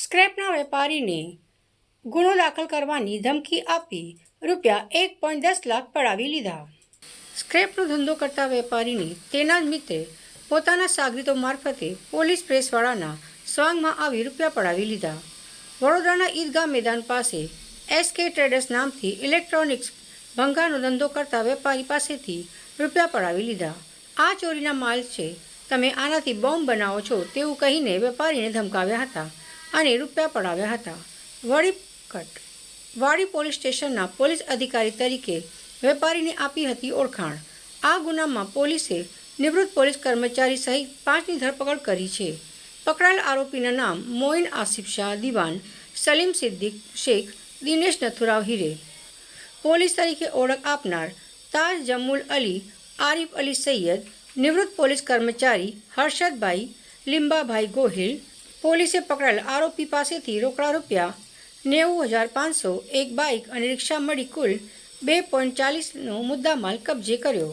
સ્ક્રેપના વેપારીને ગુનો દાખલ કરવાની ધમકી આપી, રૂપિયા એક પોઈન્ટ દસ લાખ પડાવી લીધા. સ્ક્રેપનો ધંધો કરતા વેપારીને તેના જ મિત્રે પોતાના સાગરીતો મારફતે પોલીસ પ્રેસવાળાના સ્વાંગમાં આવી રૂપિયા પડાવી લીધા. વડોદરાના ઈદગાહ મેદાન પાસે એસકે ટ્રેડર્સ નામથી ઇલેક્ટ્રોનિક્સ ભંગારનો ધંધો કરતા વેપારી પાસેથી રૂપિયા પડાવી લીધા. આ ચોરીના માલ છે, તમે આનાથી બોમ્બ બનાવો છો તેવું કહીને વેપારીને ધમકાવ્યા હતા. અને રૂપિયા પડાવ્યા હતા. વળી વાડી પોલીસ સ્ટેશનના પોલીસ અધિકારી તરીકે વેપારીને આપી હતી ઓળખાણ. આ ગુનામાં પોલીસે નિવૃત્ત પોલીસ કર્મચારી સહિત પાંચની ધરપકડ કરી છે. પકડાયેલ આરોપીના નામ મોઇન આસિફ શાહ, દિવાન સલીમ સિદ્દીક, શેખ દિનેશ નથુરાવ હિરે. પોલીસ તરીકે ઓળખ આપનાર તાજ જમુલ અલી, આરિફ અલી સૈયદ, નિવૃત્ત પોલીસ કર્મચારી હર્ષદભાઈ લીંબાભાઈ ગોહિલ પોલીસે પકડાયેલ આરોપી પાસેથી રોકડા રૂપિયા નેવું હજાર પાંચસો, એક બાઇક અને રિક્ષા મળી કુલ બે પોઈન્ટ ચાલીસનો મુદ્દામાલ કબજે કર્યો.